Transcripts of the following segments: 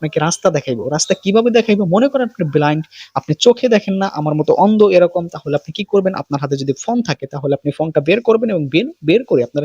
আপনাকে রাস্তা দেখাইবো। রাস্তা কীভাবে দেখাইবো? মনে করেন আপনি ব্লাইন্ড আপনি চোখে দেখেন না, আমার মতো অন্ধ এরকম, তাহলে আপনি কি করবেন? আপনার হাতে যদি ফোন থাকে, তাহলে আপনি ফোনটা বের করবেন এবং বের বের করে আপনার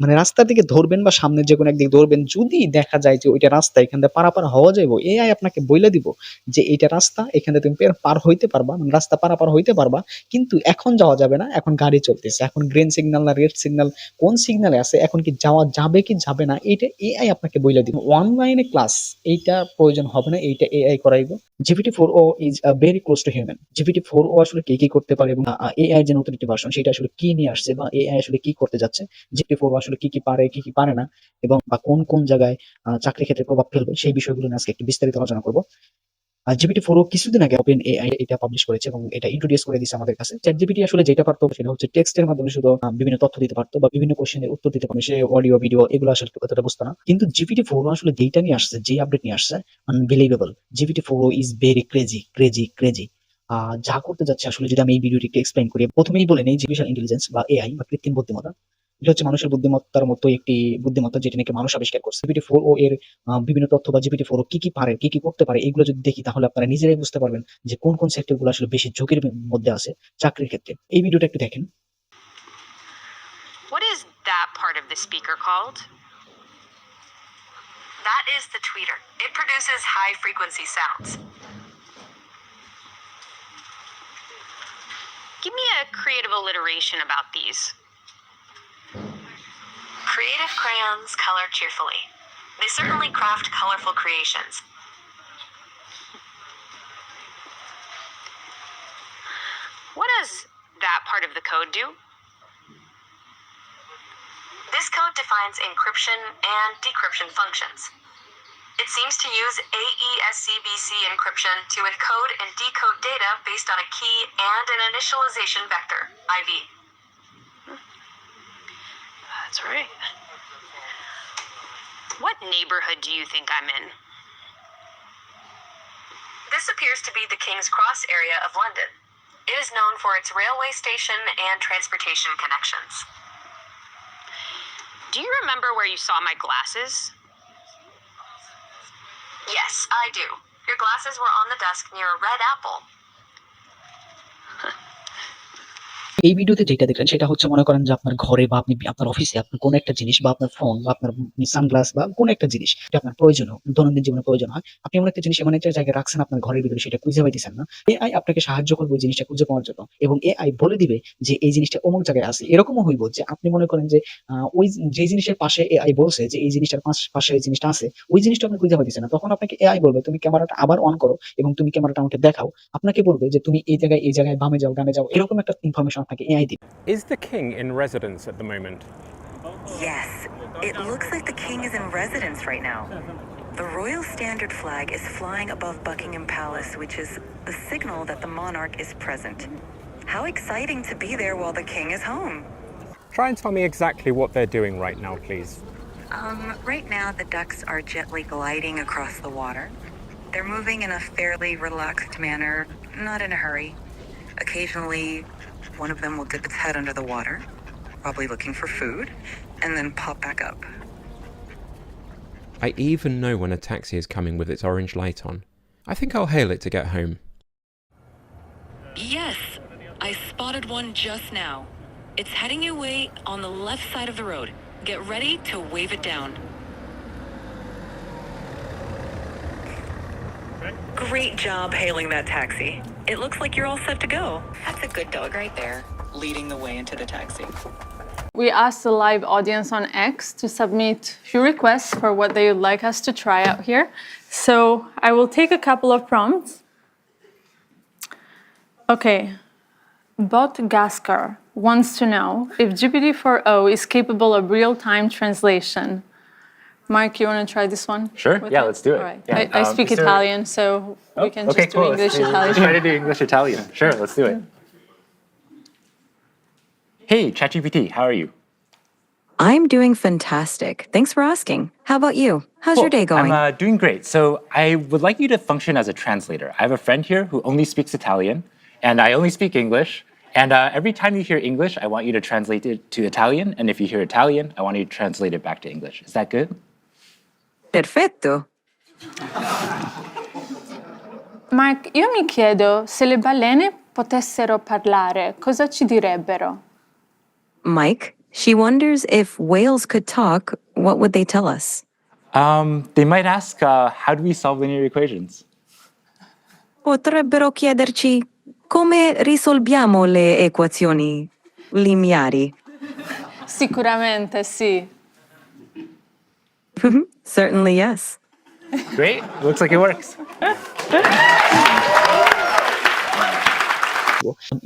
মানে রাস্তার দিকে ধরবেন বা সামনে যে কোনো একদিকে ধরবেন। যদি দেখা যায় যে ওইটা রাস্তা, এখান থেকে পারাপার হওয়া যাইবো এআই আপনাকে বইলে দিব যে এইটা রাস্তা, এখান থেকে তুমি পের- হইতে পারবা মানে রাস্তা পারাপার হইতে পারবা, কিন্তু এখন যাওয়া যাবে না, এখন গাড়ি চলতেছে, এখন গ্রিন সিগন্যাল না রেড সিগন্যাল কোন সিগন্যালে আছে, এখন কি যাওয়া যাবে কি যাবে না এটা এআই আপনাকে বইলে দিব। অনলাইনে ক্লাস এইটা প্রয়োজন হবে না, এইটা AI করাইবো। GPT four o is very close to human GPT four o আসলে কি কি করতে পারে এবং এআই যে নতুন একটি ভার্সন সেটা আসলে কি নিয়ে আসছে বা এআই আসলে কি করতে যাচ্ছে? জিপিটি ফোর আসলে কি কি পারে, কি কি পারে না? এবং, বা কোন কোন জায়গায় চাকরি ক্ষেত্রে প্রভাব ফেলবে, সেই বিষয়গুলো নিয়ে আজকে একটু বিস্তারিত আলোচনা করব। জিপিটি ফোর কিছুদিন আগে ওপেন এআই এটা পাবলিশ করেছে এবং এটা ইন্ট্রোডিউস করে দিয়েছে আমাদের কাছে। চ্যাট জিপিটি আসলে যেটা পারতো সেটা হচ্ছে টেক্সটের মাধ্যমে শুধু বিভিন্ন তথ্য দিতে পারতো বা বিভিন্ন কোশ্চেনের উত্তর দিতে পারতো। সে অডিও ভিডিও এগুলো আসলে কতটা বুঝতো না। কিন্তু জিপিটি ফোর আসলে যেটা নিয়ে আসছে যে আপডেট নিয়ে আসছে unbelievable GPT four is very crazy crazy crazy যা করতে যাচ্ছে আসলে যদি আমি এই ভিডিওটি একটু এক্সপ্লেন করি, প্রথমেই বলে নেই আর্টিফিশিয়াল ইন্টেলিজেন্স বা এআই বা কৃত্রিম বুদ্ধিমত্তা। এটা হচ্ছে মানুষের বুদ্ধিমত্তার মতো একটি বুদ্ধিমত্তা যেটি নাকি মানুষ আবিষ্কার করছে জিপিটি ফোর ও এর বিভিন্ন তথ্য বা জিপিটি ফোর কি কি পারে, কি কি করতে পারে, এগুলো যদি দেখি তাহলে আপনারা নিজেরাই বুঝতে পারবেন যে কোন কোন সেক্টরগুলো আসলে বেশি ঝুঁকির মধ্যে আছে চাকরির ক্ষেত্রে এই ভিডিওটা একটু দেখেন What is that part of the speaker called? That is the tweeter. It produces high frequency sounds. Give me a creative alliteration about these. Creative crayons color cheerfully. They certainly craft colorful creations. What does that part of the code do? This code defines encryption and decryption functions. It seems to use AESCBC encryption to encode and decode data based on a key and an initialization vector, IV. That's right. What neighborhood do you think I'm in? This appears to be the King's Cross area of London. It is known for its railway station and transportation connections. Do you remember where you saw my glasses? Yes, I do. Your glasses were on the desk near a red apple. এই ভিডিওতে যেটা দেখলেন সেটা হচ্ছে মনে করেন যে আপনার ঘরে বা আপনি আপনার অফিসে আপনার কোনো একটা জিনিস বা আপনার ফোন বা আপনার সানগ্লাস বা কোনো একটা জিনিস এটা আপনার প্রয়োজন দৈনন্দিন জীবনে প্রয়োজন হয়, আপনি এমন একটা জিনিস এমন একটা জায়গায় রাখছেন আপনার ঘরের ভিতরে, সেটা খুঁজে পাইতেছেন না। এআই আপনাকে সাহায্য করবে ওই জিনিসটা খুঁজে পাওয়ার জন্য এবং এআই বলে দিবে যে এই জিনিসটা অমুক জায়গায় আছে। এরকমও হইব যে আপনি মনে করেন যে ওই যে জিনিসের পাশে এআই বলছে যে এই জিনিসটার পাশ- পাশে এই জিনিসটা আছে, ওই জিনিসটা আপনি খুঁজে পাইতেছেন না। তখন আপনাকে এআই বলবে, তুমি ক্যামেরাটা আবার অন করো এবং তুমি ক্যামেরাটা আমাকে দেখাও। আপনাকে বলবে যে, তুমি এই জায়গায় এই জায়গায় বামে যাও, ডানে যাও। এরকম একটা information আপনাকে এআই দিবে Is the king in residence at the moment? Yes, it looks like the king is in residence right now. The royal standard flag is flying above Buckingham Palace, which is the signal that the monarch is present. How exciting to be there while the king is home. Try and tell me exactly what they're doing right now, please. Um, right now, the ducks are gently gliding across the water. They're moving in a fairly relaxed manner, not in a hurry. Occasionally, one of them will dip its head under the water, probably looking for food, and then pop back up. I even know when a taxi is coming with its orange light on. I think I'll hail it to get home. Yes, I spotted one just now. It's heading your way on the left side of the road. Get ready to wave it down. Great job hailing that taxi. It looks like you're all set to go. That's a good dog right there, leading the way into the taxi. We asked the live audience on X to submit few requests for what they would like us to try out here. So I will take a couple of prompts. Okay. Bot Gaskar wants to know if GPT-4o is capable of real-time translation. Mark, you want to try this one? Sure. with Yeah, it? let's do it. All right. Yeah, I, I um, speak is there- Italian, so we can okay, just cool. do Let's English do- Italian. Let's try to do English Italian. Sure, let's do it. Hey, ChatGPT, how are you? I'm doing fantastic. Thanks for asking. How about you? How's your Cool. day going? I'm uh, doing great. So I would like you to function as a translator. I have a friend here who only speaks Italian, and I only speak English. And uh, every time you hear English, I want you to translate it to Italian. And if you hear Italian, I want you to translate it back to English. Is that good? Perfetto. Mark, io mi chiedo se le balene potessero parlare, cosa ci direbbero? Mike, she wonders if whales could talk, what would they tell us? Um, they might ask, uh, how do we solve linear equations? Potrebbero chiederci come risolviamo le equazioni lineari. Sicuramente sì. Certainly, yes. Great. Looks like it works.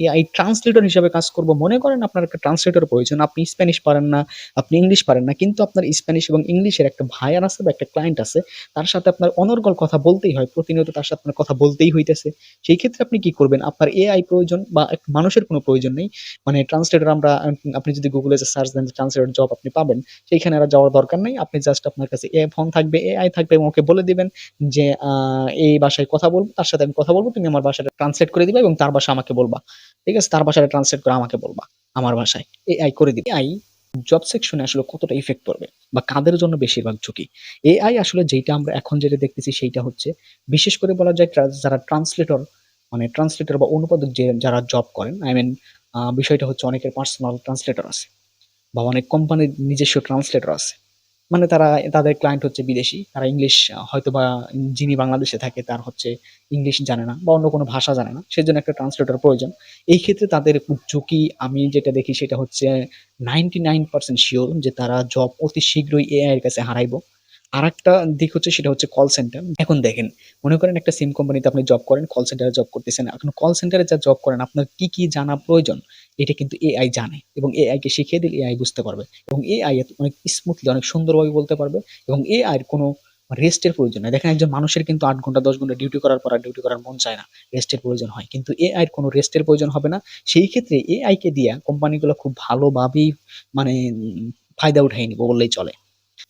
AI translator হিসাবে কাজ করব। মনে করেন আপনার একটা translator প্রয়োজন। আপনি Spanish পারেন না, আপনি ইংলিশ পারেন না, কিন্তু আপনার স্প্যানিশ এবং ইংলিশের একটা ভাইয়ার আছে বা একটা ক্লায়েন্ট আছে, তার সাথে আপনার অনর্গল কথা বলতেই হয়। প্রতিনিয়ত তার সাথে আপনার কথা বলতেই হইতেছে। সেই ক্ষেত্রে আপনি কি করবেন? আপনার এআই প্রয়োজন বা মানুষের কোনো প্রয়োজন নেই। মানে ট্রান্সলেটর আমরা, আপনি যদি গুগলে সার্চ দেন ট্রান্সলেটর জব আপনি পাবেন, সেইখানে আর যাওয়ার দরকার নেই। আপনি জাস্ট আপনার কাছে এ ফোন থাকবে এআই থাকবে এবং ওকে বলে দিবেন যে এই ভাষায় কথা বলব, তার সাথে আমি কথা বলব, তুমি আমার ভাষাটা ট্রান্সলেট করে দিবে এবং তার ভাষা আমাকে বলবা। ঠিক আছে? তার ভাষাটা ট্রান্সলেট করে আমাকে বলবা। আমার ভাষায় এআই করে দিবে। এআই জব সেকশনে আসলে কতটা ইফেক্ট পড়বে বা কাদের জন্য বেশিরভাগ ঝুঁকি? এআই আসলে যেটা আমরা এখন যেটা দেখতেছি সেইটা হচ্ছে, বিশেষ করে বলা যায় যারা ট্রান্সলেটর মানে ট্রান্সলেটর বা অনুবাদক যে, যারা জব করেন আই মিন বিষয়টা হচ্ছে অনেকের পার্সোনাল ট্রান্সলেটর আছে বা অনেক কোম্পানির নিজস্ব ট্রান্সলেটর আছে। মানে তারা, তাদের ক্লায়েন্ট হচ্ছে বিদেশি। তারা ইংলিশ হয়তো বা যিনি বাংলাদেশে থাকে তার হচ্ছে ইংলিশ জানে না বা অন্য কোনো ভাষা জানে না। সেজন্য একটা ট্রান্সলেটর প্রয়োজন। এই ক্ষেত্রে তাদের ঝুঁকি আমি যেটা দেখি সেটা হচ্ছে নাইনটি নাইন পার্সেন্ট শিওর যে তারা জব অতি শীঘ্রই এআই এর কাছে হারাইবো। আর একটা দিক হচ্ছে সেটা হচ্ছে কল সেন্টার এখন দেখেন, মনে করেন একটা সিম কোম্পানিতে আপনি জব করেন কল সেন্টারে জব করতেছেন। এখন কল সেন্টারে যা জব করেন, আপনার কি কি জানা প্রয়োজন? এটা কিন্তু এআই জানে এবং এআইকে শিখিয়ে দিলে এআই বুঝতে পারবে এবং এআই অনেক স্মুথলি অনেক সুন্দরভাবে বলতে পারবে এবং এআই এর কোনো রেস্টের প্রয়োজন নাই। দেখেন একজন মানুষের কিন্তু আট ঘণ্টা, দশ ঘণ্টা ডিউটি করার পর আর ডিউটি করার মন চায় না রেস্টের প্রয়োজন হয়। কিন্তু এআইয়ের কোনো রেস্টের প্রয়োজন হবে না। সেই ক্ষেত্রে এআইকে দিয়া কোম্পানিগুলো খুব ভালোভাবেই মানে ফায়দা উঠাই নিব বললেই চলে।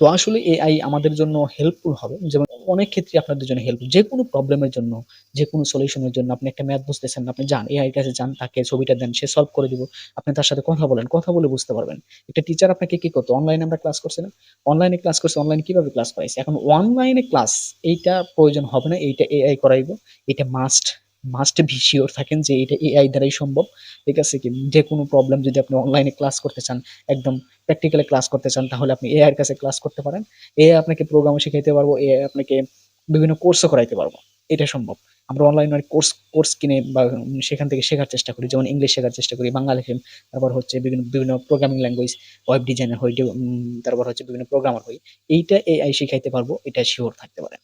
তো আসলে এআই আমাদের জন্য হেল্পফুল হবে। যেমন অনেক ক্ষেত্রে আপনাদের জন্য হেল্পফুল যে কোনো প্রবলেমের জন্য, যে কোনো সলিউশনের জন্য আপনি একটা ম্যাথ বুঝতেছেন, আপনি যান এআই কাছে যান, তাকে ছবিটা দেন, সে সলভ করে দিব। আপনি তার সাথে কথা বলেন, কথা বলে বুঝতে পারবেন। একটা টিচার আপনাকে কি করতো? অনলাইনে আমরা ক্লাস করছি না। অনলাইনে ক্লাস করছি অনলাইনে কীভাবে ক্লাস করাইছি? এখন অনলাইনে ক্লাস এইটা প্রয়োজন হবে না, এইটা এআই করাইবো, এটা মাস্ট মাস্ট বি শিওর থাকেন যে এটা এআই দ্বারাই সম্ভব। ঠিক আছে কি? যে কোনো প্রবলেম যদি আপনি অনলাইনে ক্লাস করতে চান, একদম প্র্যাকটিক্যালি ক্লাস করতে চান, তাহলে আপনি এআই এর কাছে ক্লাস করতে পারেন। এআই আপনাকে প্রোগ্রামও শিখাইতে পারব এআই আপনাকে বিভিন্ন কোর্সও করাইতে পারব। এটা সম্ভব। আমরা অনলাইনে অনেক কোর্স কোর্স কিনে বা সেখান থেকে শেখার চেষ্টা করি, যেমন ইংলিশ শেখার চেষ্টা করি, বাংলা লেখেন, তারপর হচ্ছে বিভিন্ন বিভিন্ন প্রোগ্রামিং ল্যাঙ্গুয়েজ ওয়েব ডিজাইনার হই তারপর হচ্ছে বিভিন্ন প্রোগ্রামার হই। এইটা এআই শিখাইতে পারব, এটা শিওর থাকতে পারে।